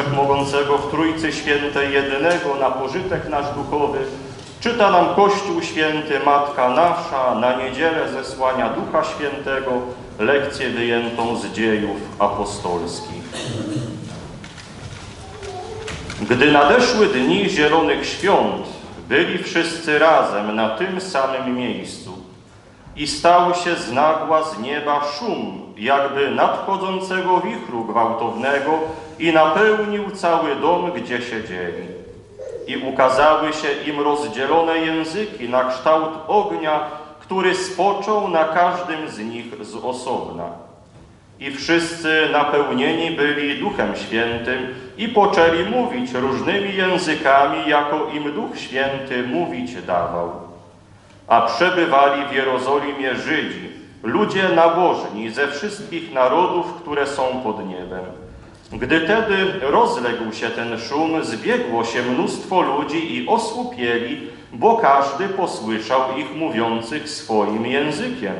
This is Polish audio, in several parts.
Wszechmogącego w Trójcy Świętej jedynego na pożytek nasz duchowy, czyta nam Kościół Święty, Matka nasza, na niedzielę zesłania Ducha Świętego, lekcję wyjętą z dziejów apostolskich. Gdy nadeszły dni Zielonych Świąt, byli wszyscy razem na tym samym miejscu i stał się z nagła z nieba szum, jakby nadchodzącego wichru gwałtownego i napełnił cały dom, gdzie siedzieli. I ukazały się im rozdzielone języki na kształt ognia, który spoczął na każdym z nich z osobna. I wszyscy napełnieni byli Duchem Świętym i poczęli mówić różnymi językami, jako im Duch Święty mówić dawał. A przebywali w Jerozolimie Żydzi, ludzie nabożni ze wszystkich narodów, które są pod niebem. Gdy tedy rozległ się ten szum, zbiegło się mnóstwo ludzi i osłupieli, bo każdy posłyszał ich mówiących swoim językiem.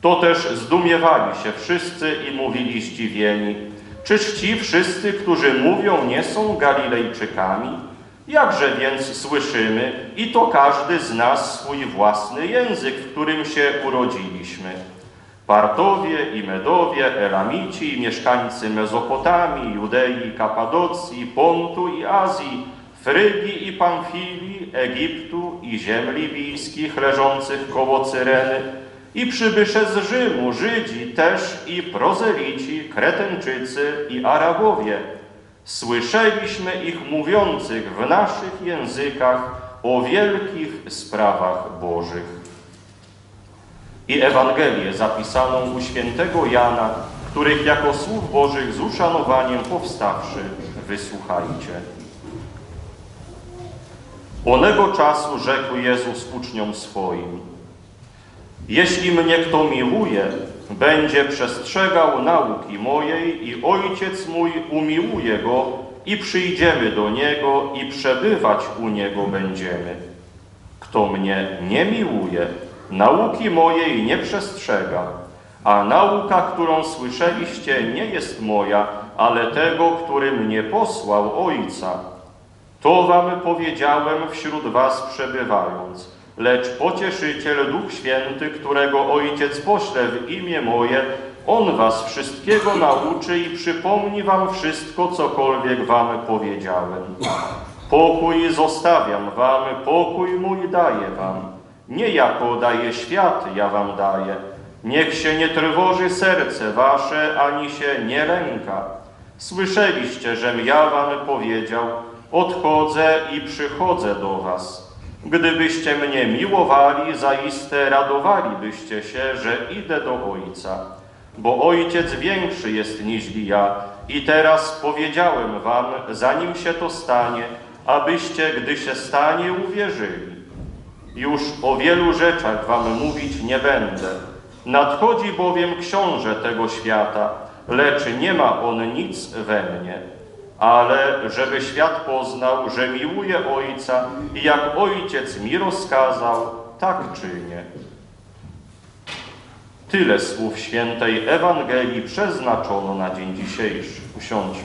To też zdumiewali się wszyscy i mówili zdziwieni. Czyż ci wszyscy, którzy mówią, nie są Galilejczykami? Jakże więc słyszymy, i to każdy z nas swój własny język, w którym się urodziliśmy. Partowie i Medowie, Elamici, mieszkańcy Mezopotamii, Judei, Kapadocji, Pontu i Azji, Frygii i Pamfilii, Egiptu i ziem libijskich leżących koło Cyreny, i przybysze z Rzymu, Żydzi też i prozelici, Kretenczycy i Arabowie. Słyszeliśmy ich mówiących w naszych językach o wielkich sprawach Bożych. I Ewangelię zapisaną u świętego Jana, których jako słów Bożych z uszanowaniem powstawszy wysłuchajcie. Onego czasu rzekł Jezus uczniom swoim, jeśli mnie kto miłuje, będzie przestrzegał nauki mojej i Ojciec mój umiłuje go i przyjdziemy do Niego i przebywać u Niego będziemy. Kto mnie nie miłuje, nauki mojej nie przestrzega, a nauka, którą słyszeliście, nie jest moja, ale tego, który mnie posłał Ojca. To wam powiedziałem wśród was przebywając. Lecz pocieszyciel Duch Święty, którego Ojciec pośle w imię moje, On was wszystkiego nauczy i przypomni wam wszystko, cokolwiek wam powiedziałem. Pokój zostawiam wam, pokój mój daję wam. Nie jako daje świat, ja wam daję. Niech się nie trwoży serce wasze, ani się nie lęka. Słyszeliście, żem ja wam powiedział, odchodzę i przychodzę do was. Gdybyście mnie miłowali, zaiste radowalibyście się, że idę do Ojca. Bo Ojciec większy jest niż ja i teraz powiedziałem wam, zanim się to stanie, abyście, gdy się stanie, uwierzyli. Już o wielu rzeczach wam mówić nie będę. Nadchodzi bowiem książę tego świata, lecz nie ma on nic we mnie ale żeby świat poznał, że miłuje Ojca i jak Ojciec mi rozkazał, tak czynię. Tyle słów świętej Ewangelii przeznaczono na dzień dzisiejszy. Usiądźmy.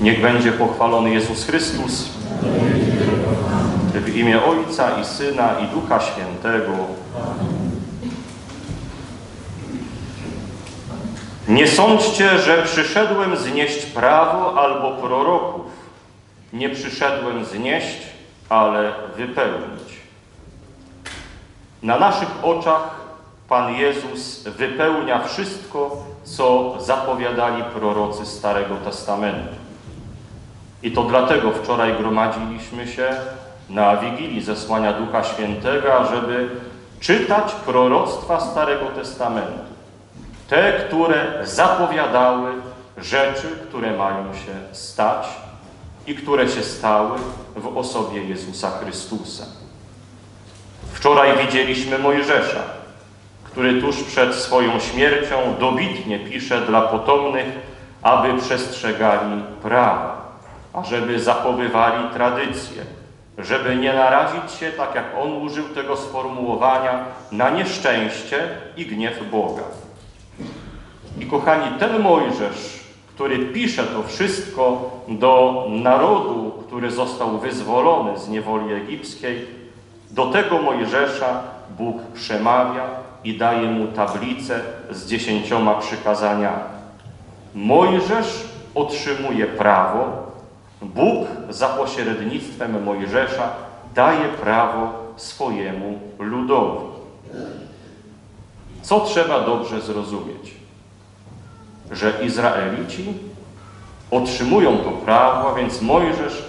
Niech będzie pochwalony Jezus Chrystus. W imię Ojca i Syna i Ducha Świętego. Nie sądźcie, że przyszedłem znieść prawo albo proroków. Nie przyszedłem znieść, ale wypełnić. Na naszych oczach Pan Jezus wypełnia wszystko, co zapowiadali prorocy Starego Testamentu. I to dlatego wczoraj gromadziliśmy się na Wigilii zesłania Ducha Świętego, żeby czytać proroctwa Starego Testamentu. Te, które zapowiadały rzeczy, które mają się stać i które się stały w osobie Jezusa Chrystusa. Wczoraj widzieliśmy Mojżesza, który tuż przed swoją śmiercią dobitnie pisze dla potomnych, aby przestrzegali prawa, ażeby zachowywali tradycje, żeby nie narazić się, tak jak on użył tego sformułowania, na nieszczęście i gniew Boga. I kochani, ten Mojżesz, który pisze to wszystko do narodu, który został wyzwolony z niewoli egipskiej, do tego Mojżesza Bóg przemawia i daje mu tablicę z dziesięcioma przykazaniami. Mojżesz otrzymuje prawo, Bóg za pośrednictwem Mojżesza daje prawo swojemu ludowi. Co trzeba dobrze zrozumieć? Że Izraelici otrzymują to prawo, a więc Mojżesz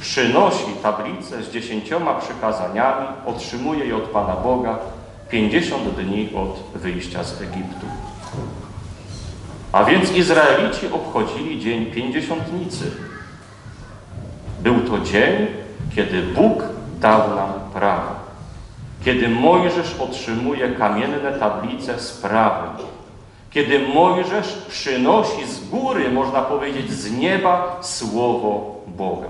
przynosi tablicę z dziesięcioma przykazaniami, otrzymuje je od Pana Boga 50 dni od wyjścia z Egiptu. A więc Izraelici obchodzili dzień pięćdziesiątnicy. Był to dzień, kiedy Bóg dał nam prawo. Kiedy Mojżesz otrzymuje kamienne tablice z prawem. Kiedy Mojżesz przynosi z góry, można powiedzieć z nieba, słowo Boga.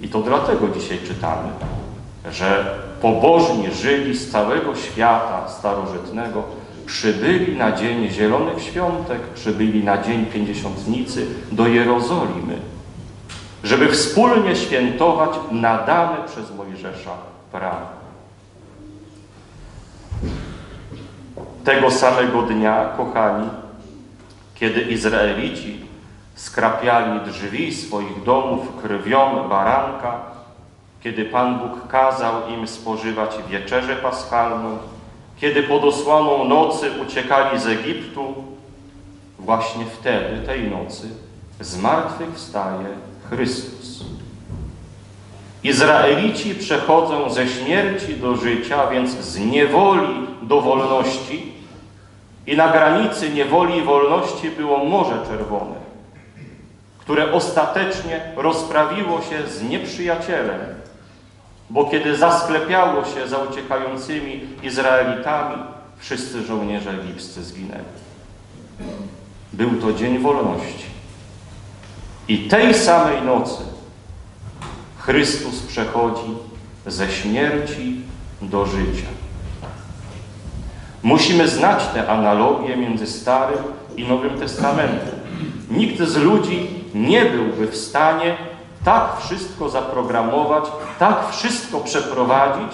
I to dlatego dzisiaj czytamy, że pobożni żyli z całego świata starożytnego przybyli na dzień Zielonych Świątek, przybyli na dzień Pięćdziesiątnicy do Jerozolimy, żeby wspólnie świętować nadane przez Mojżesza prawo. Tego samego dnia, kochani, kiedy Izraelici skrapiali drzwi swoich domów krwią baranka, kiedy Pan Bóg kazał im spożywać wieczerzę paschalną, kiedy pod osłoną nocy uciekali z Egiptu, właśnie wtedy, tej nocy, zmartwychwstaje Chrystus. Izraelici przechodzą ze śmierci do życia, więc z niewoli do wolności i na granicy niewoli i wolności było Morze Czerwone, które ostatecznie rozprawiło się z nieprzyjacielem, bo kiedy zasklepiało się za uciekającymi Izraelitami, wszyscy żołnierze egipscy zginęli. Był to dzień wolności. I tej samej nocy Chrystus przechodzi ze śmierci do życia. Musimy znać tę analogię między Starym i Nowym Testamentem. Nikt z ludzi nie byłby w stanie tak wszystko zaprogramować, tak wszystko przeprowadzić,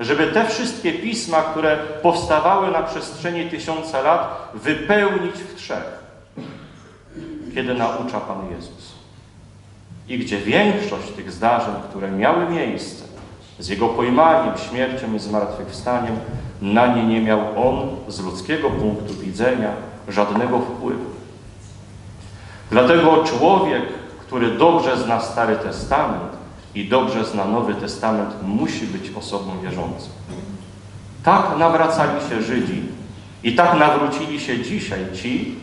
żeby te wszystkie pisma, które powstawały na przestrzeni tysiąca lat, wypełnić w trzech, kiedy naucza Pan Jezus. I gdzie większość tych zdarzeń, które miały miejsce z Jego pojmaniem, śmiercią i zmartwychwstaniem, na nie nie miał On z ludzkiego punktu widzenia żadnego wpływu. Dlatego człowiek, który dobrze zna Stary Testament i dobrze zna Nowy Testament, musi być osobą wierzącą. Tak nawracali się Żydzi i tak nawrócili się dzisiaj ci,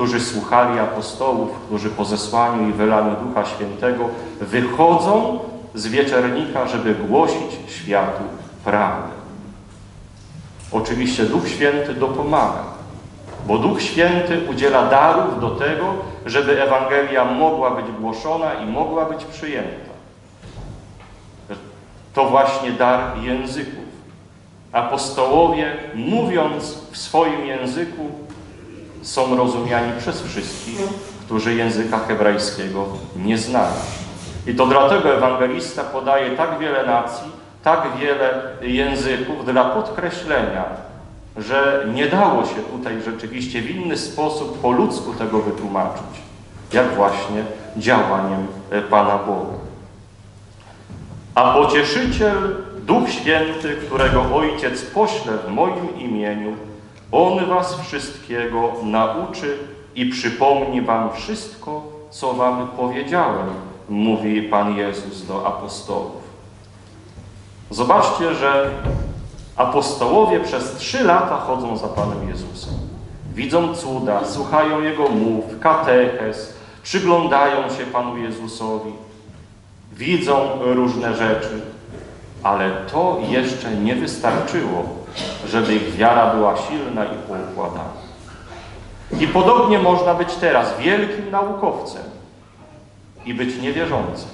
którzy słuchali apostołów, którzy po zesłaniu i wylaniu Ducha Świętego wychodzą z wieczernika, żeby głosić światu prawdę. Oczywiście Duch Święty dopomaga, bo Duch Święty udziela darów do tego, żeby Ewangelia mogła być głoszona i mogła być przyjęta. To właśnie dar języków. Apostołowie, mówiąc w swoim języku, są rozumiani przez wszystkich, którzy języka hebrajskiego nie znają. I to dlatego ewangelista podaje tak wiele nacji, tak wiele języków dla podkreślenia, że nie dało się tutaj rzeczywiście w inny sposób po ludzku tego wytłumaczyć, jak właśnie działaniem Pana Boga. A pocieszyciel, Duch Święty, którego Ojciec pośle w moim imieniu, On was wszystkiego nauczy i przypomni wam wszystko, co wam powiedziałem, mówi Pan Jezus do apostołów. Zobaczcie, że apostołowie przez trzy lata chodzą za Panem Jezusem. Widzą cuda, słuchają Jego mów, katechez, przyglądają się Panu Jezusowi, widzą różne rzeczy, ale to jeszcze nie wystarczyło, żeby ich wiara była silna i poukładana. I podobnie można być teraz wielkim naukowcem i być niewierzącym.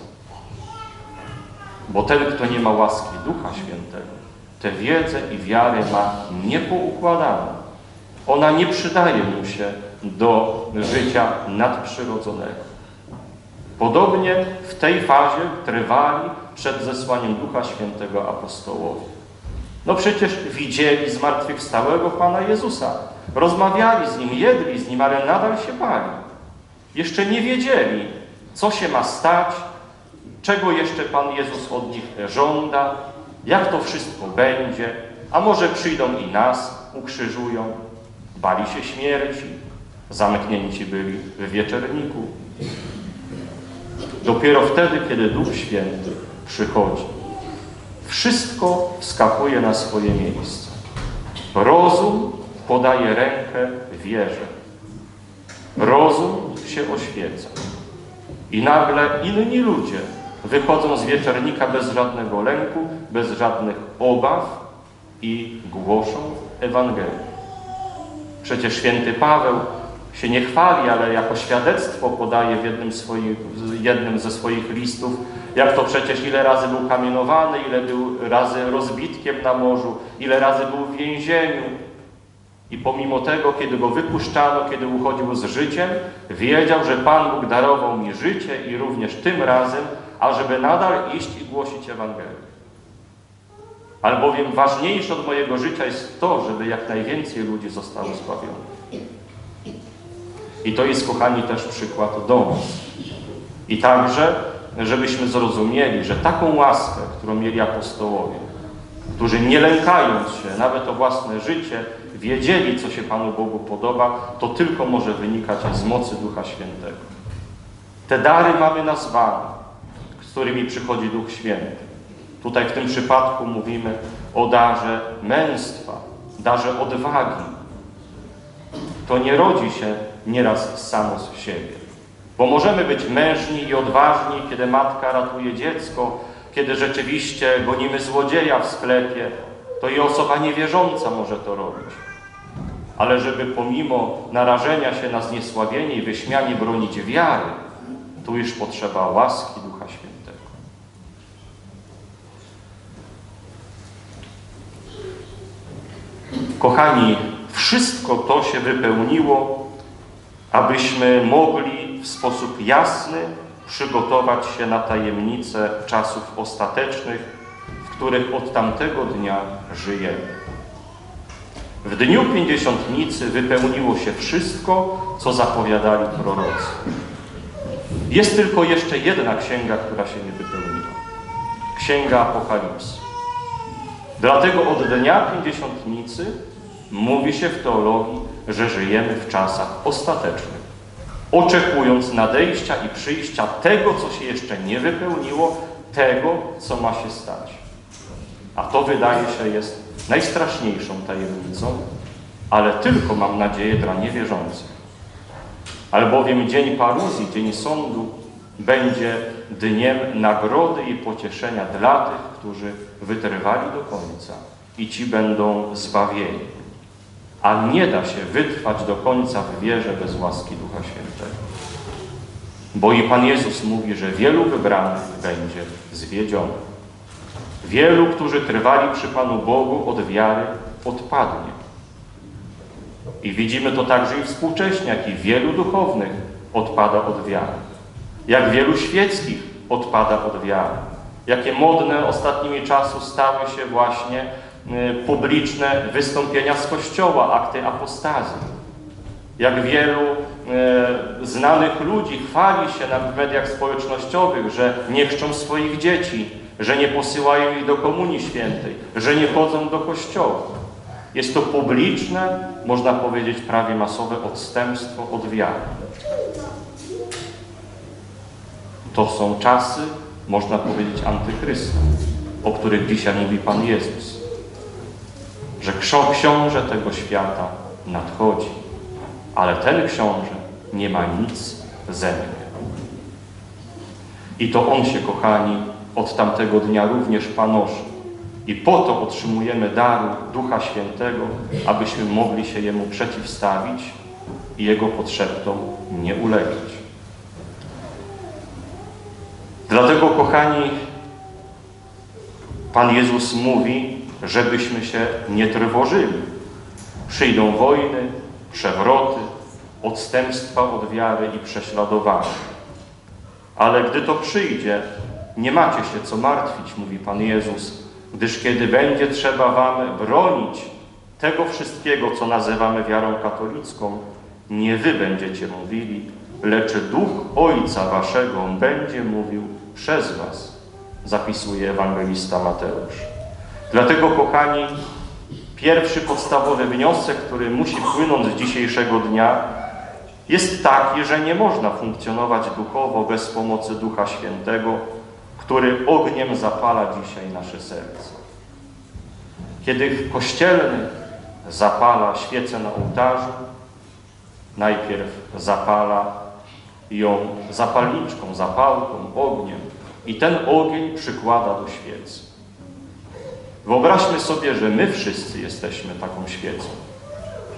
Bo ten, kto nie ma łaski Ducha Świętego, tę wiedzę i wiarę ma niepoukładaną. Ona nie przydaje mu się do życia nadprzyrodzonego. Podobnie w tej fazie trwali przed zesłaniem Ducha Świętego apostołowie. No przecież widzieli zmartwychwstałego Pana Jezusa, rozmawiali z Nim, jedli z Nim, ale nadal się bali. Jeszcze nie wiedzieli, co się ma stać, czego jeszcze Pan Jezus od nich żąda, jak to wszystko będzie, a może przyjdą i nas ukrzyżują. Bali się śmierci, zamknięci byli w wieczerniku. Dopiero wtedy, kiedy Duch Święty przychodzi, wszystko wskakuje na swoje miejsce. Rozum podaje rękę wierze. Rozum się oświeca. I nagle inni ludzie wychodzą z wieczernika bez żadnego lęku, bez żadnych obaw i głoszą Ewangelię. Przecież święty Paweł się nie chwali, ale jako świadectwo podaje w jednym, jednym ze swoich listów, jak to przecież ile razy był kamienowany, ile był razy rozbitkiem na morzu, ile razy był w więzieniu. I pomimo tego, kiedy go wypuszczano, kiedy uchodził z życiem, wiedział, że Pan Bóg darował mi życie i również tym razem, ażeby nadal iść i głosić Ewangelię. Albowiem ważniejsze od mojego życia jest to, żeby jak najwięcej ludzi zostało zbawionych. I to jest, kochani, też przykład do nas. I także, żebyśmy zrozumieli, że taką łaskę, którą mieli apostołowie, którzy nie lękając się nawet o własne życie, wiedzieli, co się Panu Bogu podoba, to tylko może wynikać z mocy Ducha Świętego. Te dary mamy nazwane, z którymi przychodzi Duch Święty. Tutaj w tym przypadku mówimy o darze męstwa, darze odwagi. To nie rodzi się nieraz samo z siebie. Bo możemy być mężni i odważni, kiedy matka ratuje dziecko, kiedy rzeczywiście gonimy złodzieja w sklepie, to i osoba niewierząca może to robić. Ale żeby pomimo narażenia się na zniesławienie i wyśmianie bronić wiary, tu już potrzeba łaski Ducha Świętego. Kochani, wszystko to się wypełniło, abyśmy mogli w sposób jasny przygotować się na tajemnice czasów ostatecznych, w których od tamtego dnia żyjemy. W dniu pięćdziesiątnicy wypełniło się wszystko, co zapowiadali prorocy. Jest tylko jeszcze jedna księga, która się nie wypełniła. Księga Apokalipsy. Dlatego od dnia pięćdziesiątnicy mówi się w teologii, że żyjemy w czasach ostatecznych, oczekując nadejścia i przyjścia tego, co się jeszcze nie wypełniło, tego, co ma się stać. A to wydaje się jest najstraszniejszą tajemnicą, ale tylko, mam nadzieję, dla niewierzących. Albowiem dzień paruzji, dzień sądu będzie dniem nagrody i pocieszenia dla tych, którzy wytrwali do końca i ci będą zbawieni. A nie da się wytrwać do końca w wierze bez łaski Ducha Świętego. Bo i Pan Jezus mówi, że wielu wybranych będzie zwiedzionych. Wielu, którzy trwali przy Panu Bogu od wiary, odpadnie. I widzimy to także i współcześnie, jak i wielu duchownych odpada od wiary. Jak wielu świeckich odpada od wiary. Jakie modne ostatnimi czasów stały się właśnie publiczne wystąpienia z Kościoła, akty apostazji. Jak wielu y, znanych ludzi chwali się na mediach społecznościowych, że nie chrzczą swoich dzieci, że nie posyłają ich do Komunii Świętej, że nie chodzą do Kościoła. Jest to publiczne, można powiedzieć prawie masowe odstępstwo od wiary. To są czasy, można powiedzieć, antychrystu, o których dzisiaj mówi Pan Jezus. Że książę tego świata nadchodzi, ale ten książę nie ma nic ze mnie. I to on się, kochani, od tamtego dnia również panoszy. I po to otrzymujemy daru Ducha Świętego, abyśmy mogli się Jemu przeciwstawić i Jego potrzebom nie ulegać. Dlatego, kochani, Pan Jezus mówi, żebyśmy się nie trwożyli. Przyjdą wojny, przewroty, odstępstwa od wiary i prześladowania. Ale gdy to przyjdzie, nie macie się co martwić, mówi Pan Jezus, gdyż kiedy będzie trzeba wam bronić tego wszystkiego, co nazywamy wiarą katolicką, nie wy będziecie mówili, lecz Duch Ojca Waszego będzie mówił przez Was, zapisuje ewangelista Mateusz. Dlatego, kochani, pierwszy podstawowy wniosek, który musi płynąć z dzisiejszego dnia, jest taki, że nie można funkcjonować duchowo bez pomocy Ducha Świętego, który ogniem zapala dzisiaj nasze serce. Kiedy kościelny zapala świecę na ołtarzu, najpierw zapala ją zapalniczką, zapałką, ogniem i ten ogień przykłada do świecy. Wyobraźmy sobie, że my wszyscy jesteśmy taką świecą,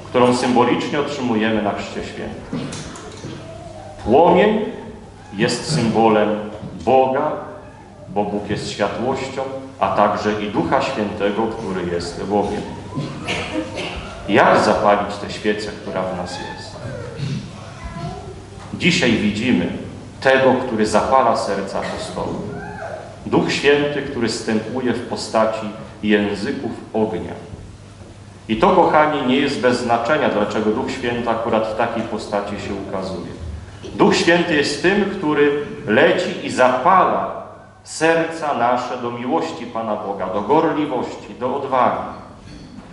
którą symbolicznie otrzymujemy na Chrzcie Świętym. Płomień jest symbolem Boga, bo Bóg jest światłością, a także i Ducha Świętego, który jest Bogiem. Jak zapalić tę świecę, która w nas jest? Dzisiaj widzimy tego, który zapala serca apostołów. Duch Święty, który stępuje w postaci języków ognia. I to, kochani, nie jest bez znaczenia, dlaczego Duch Święty akurat w takiej postaci się ukazuje. Duch Święty jest tym, który leci i zapala serca nasze do miłości Pana Boga, do gorliwości, do odwagi.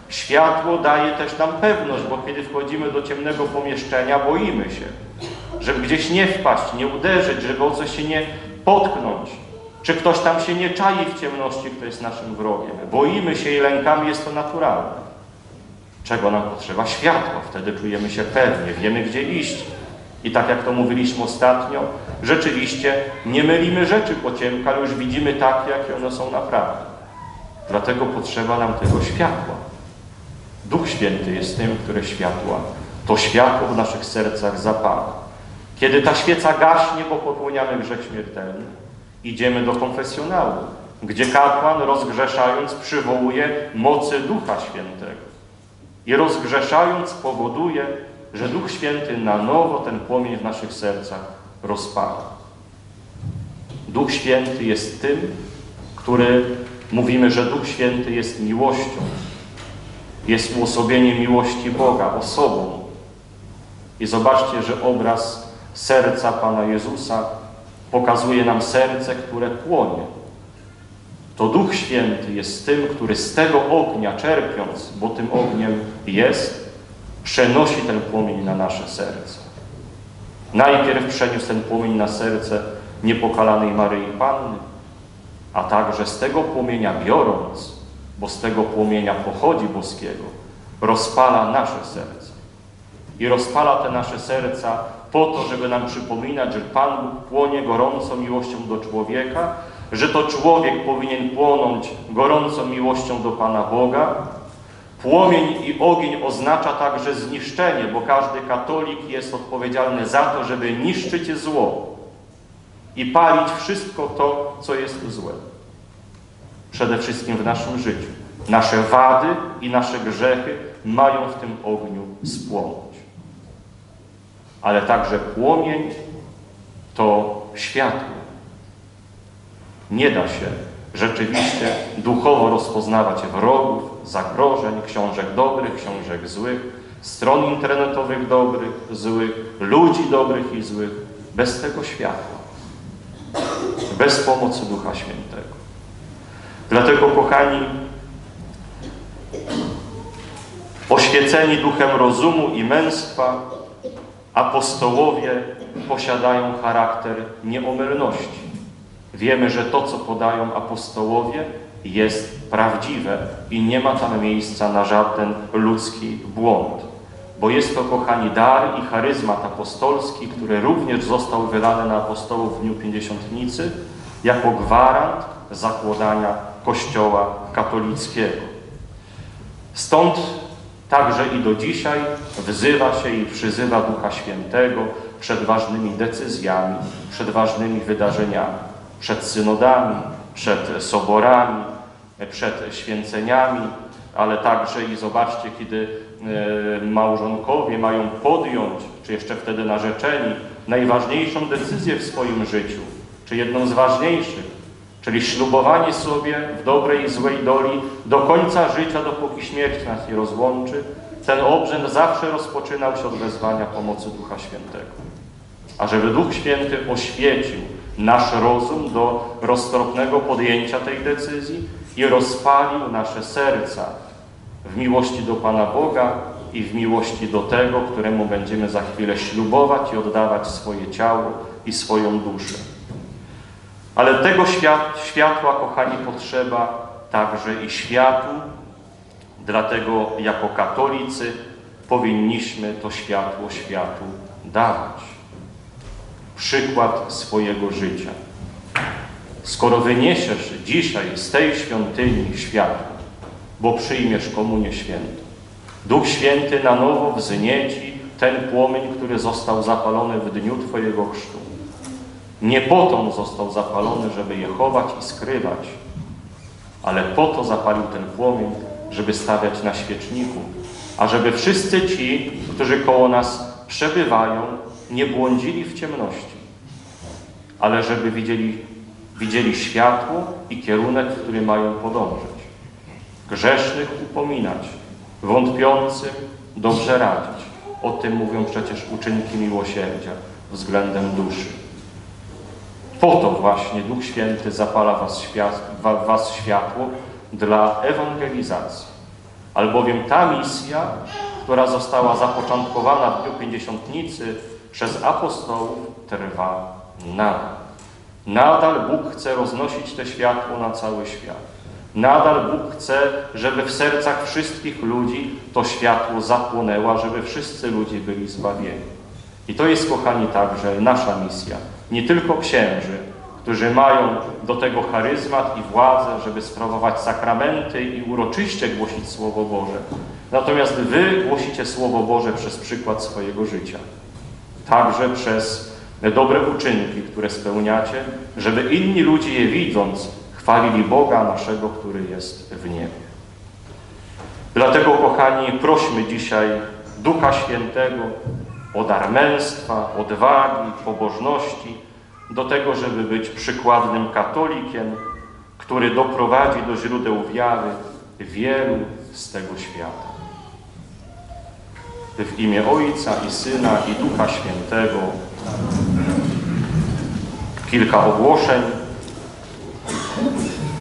Światło daje też nam pewność, bo kiedy wchodzimy do ciemnego pomieszczenia, boimy się, żeby gdzieś nie wpaść, nie uderzyć, żeby o coś się nie potknąć. Czy ktoś tam się nie czai w ciemności, kto jest naszym wrogiem. Boimy się i lękamy, jest to naturalne. Czego nam potrzeba? Światła. Wtedy czujemy się pewnie, wiemy gdzie iść. I tak jak to mówiliśmy ostatnio, rzeczywiście nie mylimy rzeczy po ciemku, ale już widzimy tak, jakie one są naprawdę. Dlatego potrzeba nam tego światła. Duch Święty jest tym, które światła, to światło w naszych sercach zapala. Kiedy ta świeca gaśnie, bo popełniamy grzech śmiertelny, idziemy do konfesjonału, gdzie kapłan rozgrzeszając przywołuje mocy Ducha Świętego. I rozgrzeszając powoduje, że Duch Święty na nowo ten płomień w naszych sercach rozpala. Duch Święty jest tym, który mówimy, że Duch Święty jest miłością, jest uosobieniem miłości Boga, osobą. I zobaczcie, że obraz serca Pana Jezusa pokazuje nam serce, które płonie. To Duch Święty jest tym, który z tego ognia czerpiąc, bo tym ogniem jest, przenosi ten płomień na nasze serce. Najpierw przeniósł ten płomień na serce niepokalanej Maryi Panny, a także z tego płomienia biorąc, bo z tego płomienia pochodzi boskiego, rozpala nasze serce. I rozpala te nasze serca po to, żeby nam przypominać, że Pan Bóg płonie gorącą miłością do człowieka, że to człowiek powinien płonąć gorącą miłością do Pana Boga. Płomień i ogień oznacza także zniszczenie, bo każdy katolik jest odpowiedzialny za to, żeby niszczyć zło i palić wszystko to, co jest złe. Przede wszystkim w naszym życiu. Nasze wady i nasze grzechy mają w tym ogniu spłonąć. Ale także płomień to światło. Nie da się rzeczywiście duchowo rozpoznawać wrogów, zagrożeń, książek dobrych, książek złych, stron internetowych dobrych, złych, ludzi dobrych i złych, bez tego światła, bez pomocy Ducha Świętego. Dlatego, kochani, oświeceni duchem rozumu i męstwa, apostołowie posiadają charakter nieomylności. Wiemy, że to, co podają apostołowie, jest prawdziwe i nie ma tam miejsca na żaden ludzki błąd. Bo jest to, kochani, dar i charyzmat apostolski, który również został wylany na apostołów w Dniu Pięćdziesiątnicy jako gwarant zakładania Kościoła katolickiego. Stąd także i do dzisiaj wzywa się i przyzywa Ducha Świętego przed ważnymi decyzjami, przed ważnymi wydarzeniami, przed synodami, przed soborami, przed święceniami, ale także i zobaczcie, kiedy e, małżonkowie mają podjąć, czy jeszcze wtedy narzeczeni, najważniejszą decyzję w swoim życiu, czy jedną z ważniejszych, czyli ślubowanie sobie w dobrej i złej doli do końca życia, dopóki śmierć nas nie rozłączy, ten obrzęd zawsze rozpoczynał się od wezwania pomocy Ducha Świętego. A żeby Duch Święty oświecił nasz rozum do roztropnego podjęcia tej decyzji i rozpalił nasze serca w miłości do Pana Boga i w miłości do tego, któremu będziemy za chwilę ślubować i oddawać swoje ciało i swoją duszę. Ale tego świat, światła, kochani, potrzeba także i światu, dlatego jako katolicy powinniśmy to światło światu dawać. Przykład swojego życia. Skoro wyniesiesz dzisiaj z tej świątyni światło, bo przyjmiesz komunię świętą, Duch Święty na nowo wznieci ten płomień, który został zapalony w dniu Twojego chrztu. Nie po to został zapalony, żeby je chować i skrywać, ale po to zapalił ten płomień, żeby stawiać na świeczniku, a żeby wszyscy ci, którzy koło nas przebywają, nie błądzili w ciemności, ale żeby widzieli, widzieli światło i kierunek, w który mają podążać. Grzesznych upominać, wątpiącym dobrze radzić. O tym mówią przecież uczynki miłosierdzia względem duszy. Po to właśnie Duch Święty zapala was, świat, wa- was światło dla ewangelizacji. Albowiem ta misja, która została zapoczątkowana w dniu Pięćdziesiątnicy przez apostołów, trwa nadal. Nadal Bóg chce roznosić te światło na cały świat. Nadal Bóg chce, żeby w sercach wszystkich ludzi to światło zapłonęło, żeby wszyscy ludzie byli zbawieni. I to jest, kochani, także nasza misja. Nie tylko księży, którzy mają do tego charyzmat i władzę, żeby sprawować sakramenty i uroczyście głosić Słowo Boże. Natomiast wy głosicie Słowo Boże przez przykład swojego życia. Także przez dobre uczynki, które spełniacie, żeby inni ludzie je widząc, chwalili Boga naszego, który jest w niebie. Dlatego, kochani, prośmy dzisiaj Ducha Świętego o dar męstwa, odwagi, pobożności, do tego, żeby być przykładnym katolikiem, który doprowadzi do źródeł wiary wielu z tego świata. W imię Ojca i Syna i Ducha Świętego kilka ogłoszeń.